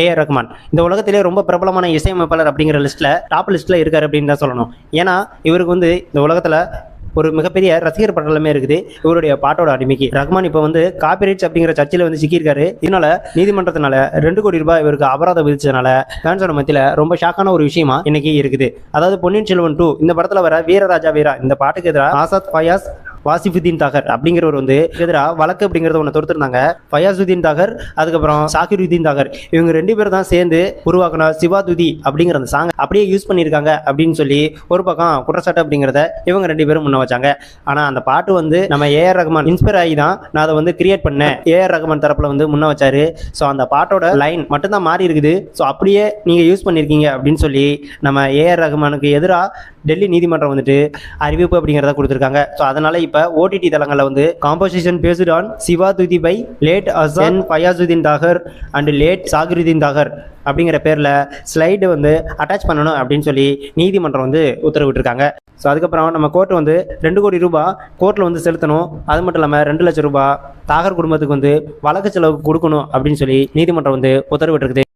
AR Rahman இந்த உலகத்திலே ரொம்ப பிரபலமான இசையமைப்பாளர் அப்படிங்கிற லிஸ்ட்டில் டாப் லிஸ்ட்டில் இருக்கார் அப்படின்னு தான் சொல்லணும். ஏன்னா இவருக்கு வந்து இந்த உலகத்தில் ஒரு மிகப்பெரிய ரசிகர் பட்டலமே இருக்குது. இவருடைய பாட்டோட அடிமைக்கு. ரஹ்மான் இப்போ வந்து காப்பிரைட்ஸ் அப்படிங்கிற சர்ச்சையில் வந்து சிக்கியிருக்காரு. இதனால நீதிமன்றத்தினால ரெண்டு கோடி ரூபாய் இவருக்கு அபராதம் விதிச்சதுனால ஃபேன்ஸோட மத்தியில் ரொம்ப ஷாக்கான ஒரு விஷயமா இன்னைக்கு இருக்குது. அதாவது பொன்னியின் செல்வன் டூ இந்த படத்தில் வர வீரராஜா வீரா இந்த பாட்டுக்கு எதிராக ஆசாத் ஃபயாஸ் வாசிஃபுதீன் தாகர் அப்படிங்கிறவர் வந்து எதிராக வழக்கு அப்படிங்கிறத ஒன்று தொடுத்திருந்தாங்க. ஃபயாசுதீன் தாகர் அதுக்கப்புறம் சாகிருதீன் தாகர். இவங்க ரெண்டு பேரும் தான் சேர்ந்து உருவாக்கின சிவாதுதி அப்படிங்கிற அந்த சாங் அப்படியே யூஸ் பண்ணியிருக்காங்க அப்படின்னு சொல்லி ஒரு பக்கம் குற்றச்சாட்டு அப்படிங்கிறத இவங்க ரெண்டு பேரும் முன்ன வச்சாங்க. ஆனால் அந்த பாட்டு வந்து நம்ம ஏஆர் ரஹ்மான் இன்ஸ்பயர் ஆகி தான் நான் அதை வந்து கிரியேட் பண்ணேன். ஏஆர் ரஹ்மான் தரப்பில் வந்து முன்ன வச்சாரு. ஸோ அந்த பாட்டோட லைன் மட்டும்தான் மாறி இருக்குது. ஸோ அப்படியே நீங்கள் யூஸ் பண்ணியிருக்கீங்க அப்படின்னு சொல்லி நம்ம ஏஆர் ரஹ்மானுக்கு எதிராக டெல்லி நீதிமன்றம் வந்துட்டு அறிவிப்பு அப்படிங்கிறத கொடுத்துருக்காங்க. ஸோ அதனால இப்போ ஓடிடி தளங்களில் வந்து composition based on Shiva Thuthi by late Ahsan Fayazuddin Dagar and late Zahiruddin Dagar அப்படிங்கிற பேரில் ஸ்லைடு வந்து அட்டாச் பண்ணணும் அப்படின்னு சொல்லி நீதிமன்றம் வந்து உத்தரவிட்டிருக்காங்க. ஸோ அதுக்கப்புறம் நம்ம கோர்ட் வந்து ரெண்டு கோடி ரூபாய் கோர்ட்டில் வந்து செலுத்தணும். அது மட்டும் இல்லாமல் ரெண்டு லட்சம் ரூபாய் தாகர் குடும்பத்துக்கு வந்து வழக்கு செலவுக்கு கொடுக்கணும் அப்படின்னு சொல்லி நீதிமன்றம் வந்து உத்தரவிட்டிருக்குது.